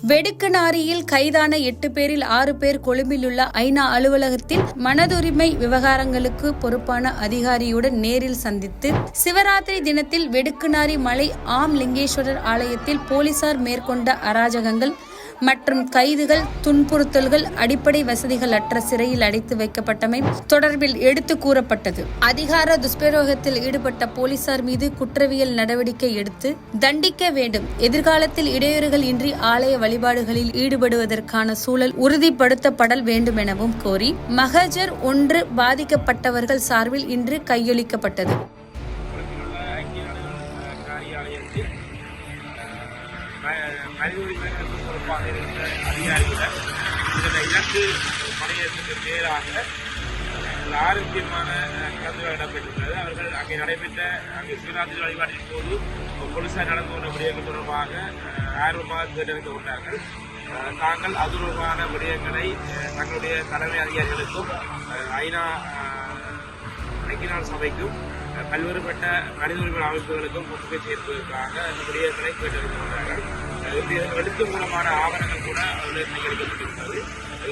வெடுக்கனாரியில் கைதான எட்டு பேரில் ஆறு பேர் கொழும்பிலுள்ள ஐநா அலுவலகத்தில் மனதுரிமை விவகாரங்களுக்கு பொறுப்பான அதிகாரியுடன் நேரில் சந்தித்து சிவராத்திரி தினத்தில் வெடுக்குநாரி மலை ஆம் லிங்கேஸ்வரர் ஆலயத்தில் போலீசார் மேற்கொண்ட அராஜகங்கள் மற்றும் கைதுகள் துன்புறுத்தல்கள் அடிப்படை வசதிகள் அற்ற சிறையில் அடைத்து வைக்கப்பட்டமை தொடர்பில் எடுத்து கூறப்பட்டது. அதிகார துஷ்பிரயோகத்தில் ஈடுபட்ட போலீசார் மீது குற்றவியல் நடவடிக்கை எடுத்து தண்டிக்க வேண்டும். எதிர்காலத்தில் இடையூறுகள் இன்றி ஆலய வழிபாடுகளில் ஈடுபடுவதற்கான சூழல் உறுதிப்படுத்தப்படல் வேண்டும் எனவும் கோரி மகஜர் ஒன்று பாதிக்கப்பட்டவர்கள் சார்பில் இன்று கையளிக்கப்பட்டது. மனித பொறுப்பாக இருந்த அதிகாரிகள் இந்த இலக்கு பணியத்துக்கு மேலாக ஆரோக்கியமான கலந்துரையாடல் இடம்பெற்றுள்ளது அவர்கள் அங்கே நடைபெற்ற அங்கே சிவராத்திரி வழிபாட்டின் போது போலீசார் நடந்து கொண்ட விடயங்கள் தொடர்பாக ஆர்வமாக கேட்டறிந்து கொண்டார்கள் தாங்கள் அதுரூபமான விடயங்களை தங்களுடைய தலைமை அதிகாரிகளுக்கும் ஐநா ஐக்கிய நாடு சபைக்கும் பல்வேறுபட்ட மனித உரிமை அமைப்புகளுக்கும் ஒப்புகை சேர்ப்பதற்காக அந்த விடயங்களை கேட்டறிந்துள்ளார்கள் எழுத்து மூலமான ஆவணங்கள் கூட அவர்கள் சேகரிக்கப்பட்டிருக்கிறது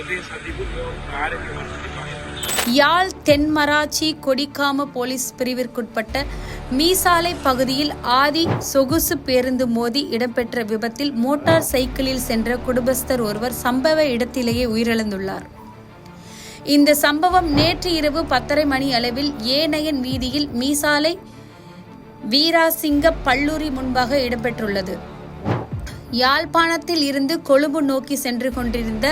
இன்றைய சந்திப்பு மிகவும் ஆரோக்கியமான சந்திப்பாக. இருக்கிறது யாழ் தென்மராட்சி கொடிக்காம போலீஸ் பிரிவிற்குட்பட்ட மீசாலை பகுதியில் ஆதி சொகுசு பேருந்து மோதி இடம்பெற்ற விபத்தில் மோட்டார் சைக்கிளில் சென்ற குடும்பஸ்தர் ஒருவர் சம்பவ இடத்திலேயே உயிரிழந்துள்ளார். இந்த சம்பவம் நேற்று இரவு பத்தரை மணி அளவில் ஏனையன் வீதியில் மீசாலை வீராசிங்க பல்லூரி முன்பாக இடம்பெற்றுள்ளது. யாழ்ப்பாணத்தில் இருந்து கொழும்பு நோக்கி சென்று கொண்டிருந்த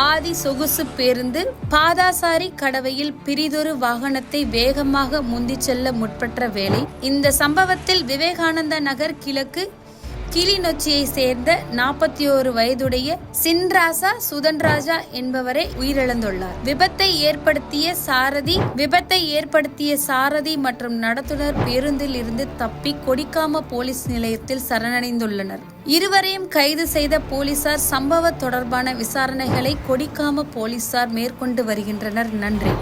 ஆதி சொகுசு பேருந்து பாதாசாரி கடவையில் பிரிதொரு வாகனத்தை வேகமாக முந்திச் செல்ல முற்பட்ட வேளை இந்த சம்பவத்தில் விவேகானந்த நகர் கிழக்கு கிளிநொச்சியை சேர்ந்த நாற்பத்தி ஓரு வயதுடைய சின்ராசா சுதன்ராஜா என்பவரை உயிரிழந்துள்ளார். விபத்தை ஏற்படுத்திய சாரதி விபத்தை ஏற்படுத்திய சாரதி மற்றும் நடத்துனர் பேருந்தில் இருந்து தப்பி கொடிக்காம போலீஸ் நிலையத்தில் சரணடைந்துள்ளனர். இருவரையும் கைது செய்த போலீசார் சம்பவ தொடர்பான விசாரணைகளை கொடிக்காம போலீசார் மேற்கொண்டு வருகின்றனர். நன்றி.